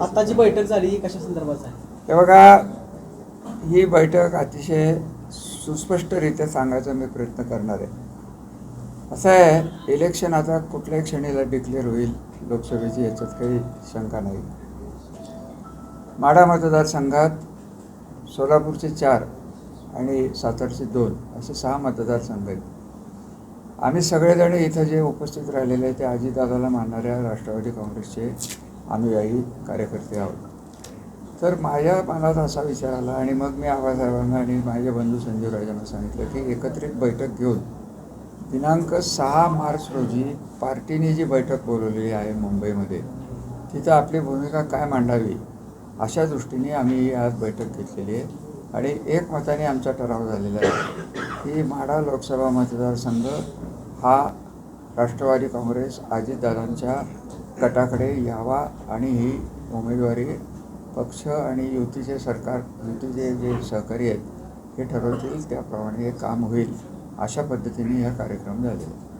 आता जी बैठक झाली ही कशा संदर्भात आहे हे बघा ही बैठक अतिशय सुस्पष्टरित्या सांगायचा मी प्रयत्न करणार आहे. असं आहे इलेक्शन आता कुठल्याही क्षणीला डिक्लेअर होईल लोकसभेची याच्यात काही शंका नाही. माढा मतदारसंघात सोलापूरचे चार आणि सातारचे दोन असे सहा मतदारसंघ आहेत. आम्ही सगळेजण इथं जे उपस्थित राहिलेले आहे ते आजीदादाला मानणाऱ्या राष्ट्रवादी काँग्रेसचे अनुयायी कार्यकर्ते आहोत. तर माझ्या मनात असा विचार आला आणि मग मी आबासाहेबांना आणि माझे बंधू संजीव राजांना सांगितलं की एकत्रित बैठक घेऊन दिनांक सहा मार्च रोजी पार्टीने जी बैठक बोलवलेली आहे मुंबईमध्ये तिथं आपली भूमिका काय मांडावी अशा दृष्टीने आम्ही ही आज बैठक घेतलेली आहे. आणि एकमताने आमचा ठराव झालेला आहे की माढा लोकसभा मतदारसंघ हा राष्ट्रवादी काँग्रेस अजितदादांच्या गटाकडे यावा आणि ही उमेदवारी पक्ष आणि युतीचे सरकार युतीचे जे सहकारी आहेत हे ठरवतील त्याप्रमाणे हे काम होईल अशा पद्धतीने हा कार्यक्रम झालेला आहे.